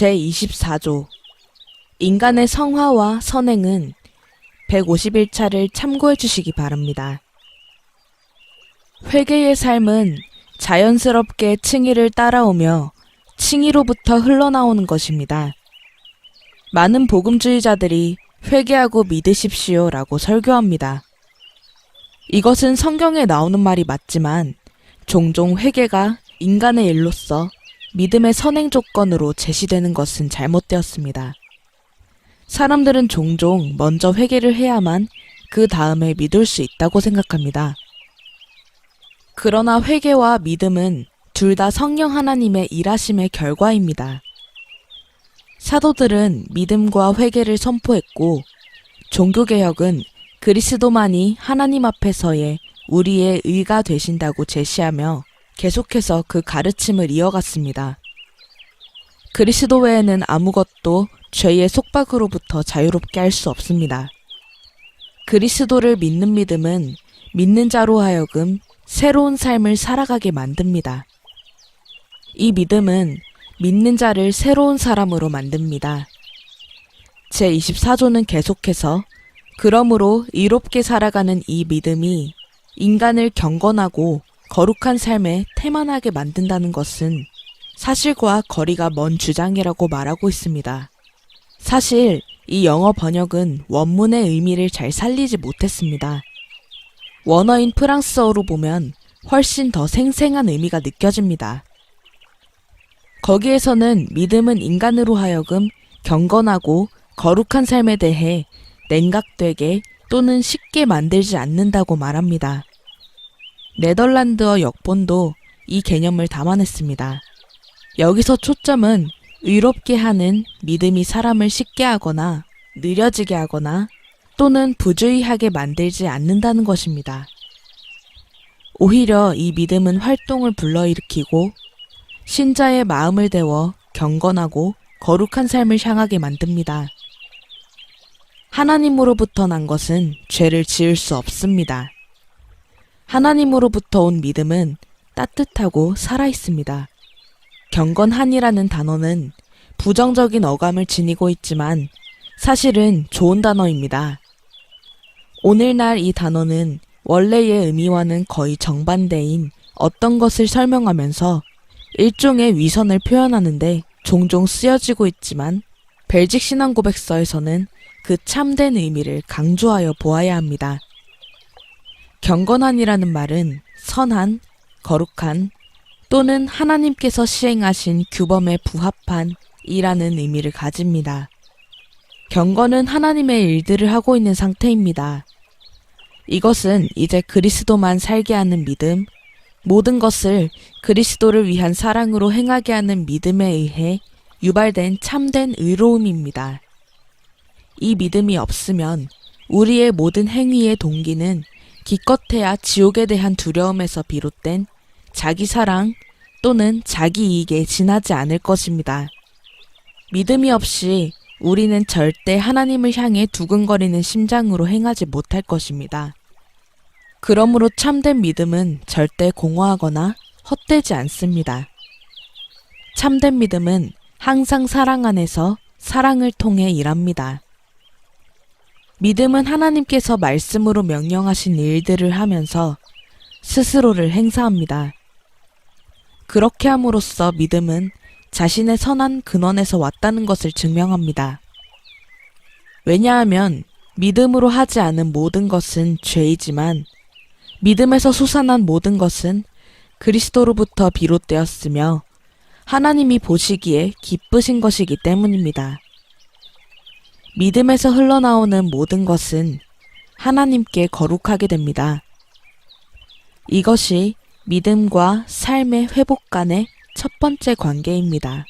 제24조 인간의 성화와 선행은 151차를 참고해 주시기 바랍니다. 회개의 삶은 자연스럽게 칭의를 따라오며 칭의로부터 흘러나오는 것입니다. 많은 복음주의자들이 회개하고 믿으십시오 라고 설교합니다. 이것은 성경에 나오는 말이 맞지만 종종 회개가 인간의 일로서 믿음의 선행 조건으로 제시되는 것은 잘못되었습니다. 사람들은 종종 먼저 회개를 해야만 그 다음에 믿을 수 있다고 생각합니다. 그러나 회개와 믿음은 둘 다 성령 하나님의 일하심의 결과입니다. 사도들은 믿음과 회개를 선포했고, 종교개혁은 그리스도만이 하나님 앞에서의 우리의 의가 되신다고 제시하며 계속해서 그 가르침을 이어갔습니다. 그리스도 외에는 아무것도 죄의 속박으로부터 자유롭게 할 수 없습니다. 그리스도를 믿는 믿음은 믿는 자로 하여금 새로운 삶을 살아가게 만듭니다. 이 믿음은 믿는 자를 새로운 사람으로 만듭니다. 제24조는 계속해서 그러므로 이롭게 살아가는 이 믿음이 인간을 경건하고 거룩한 삶에 태만하게 만든다는 것은 사실과 거리가 먼 주장이라고 말하고 있습니다. 사실 이 영어 번역은 원문의 의미를 잘 살리지 못했습니다. 원어인 프랑스어로 보면 훨씬 더 생생한 의미가 느껴집니다. 거기에서는 믿음은 인간으로 하여금 경건하고 거룩한 삶에 대해 냉각되게 또는 쉽게 만들지 않는다고 말합니다. 네덜란드어 역본도 이 개념을 담아냈습니다. 여기서 초점은 의롭게 하는 믿음이 사람을 쉽게 하거나 느려지게 하거나 또는 부주의하게 만들지 않는다는 것입니다. 오히려 이 믿음은 활동을 불러일으키고 신자의 마음을 데워 경건하고 거룩한 삶을 향하게 만듭니다. 하나님으로부터 난 것은 죄를 지을 수 없습니다. 하나님으로부터 온 믿음은 따뜻하고 살아있습니다. 경건한이라는 단어는 부정적인 어감을 지니고 있지만 사실은 좋은 단어입니다. 오늘날 이 단어는 원래의 의미와는 거의 정반대인 어떤 것을 설명하면서 일종의 위선을 표현하는데 종종 쓰여지고 있지만 벨직 신앙 고백서에서는 그 참된 의미를 강조하여 보아야 합니다. 경건한이라는 말은 선한, 거룩한 또는 하나님께서 시행하신 규범에 부합한 이라는 의미를 가집니다. 경건은 하나님의 일들을 하고 있는 상태입니다. 이것은 이제 그리스도만 살게 하는 믿음, 모든 것을 그리스도를 위한 사랑으로 행하게 하는 믿음에 의해 유발된 참된 의로움입니다. 이 믿음이 없으면 우리의 모든 행위의 동기는 기껏해야 지옥에 대한 두려움에서 비롯된 자기 사랑 또는 자기 이익에 지나지 않을 것입니다. 믿음이 없이 우리는 절대 하나님을 향해 두근거리는 심장으로 행하지 못할 것입니다. 그러므로 참된 믿음은 절대 공허하거나 헛되지 않습니다. 참된 믿음은 항상 사랑 안에서 사랑을 통해 일합니다. 믿음은 하나님께서 말씀으로 명령하신 일들을 하면서 스스로를 행사합니다. 그렇게 함으로써 믿음은 자신의 선한 근원에서 왔다는 것을 증명합니다. 왜냐하면 믿음으로 하지 않은 모든 것은 죄이지만 믿음에서 솟아난 모든 것은 그리스도로부터 비롯되었으며 하나님이 보시기에 기쁘신 것이기 때문입니다. 믿음에서 흘러나오는 모든 것은 하나님께 거룩하게 됩니다. 이것이 믿음과 삶의 회복 간의 첫 번째 관계입니다.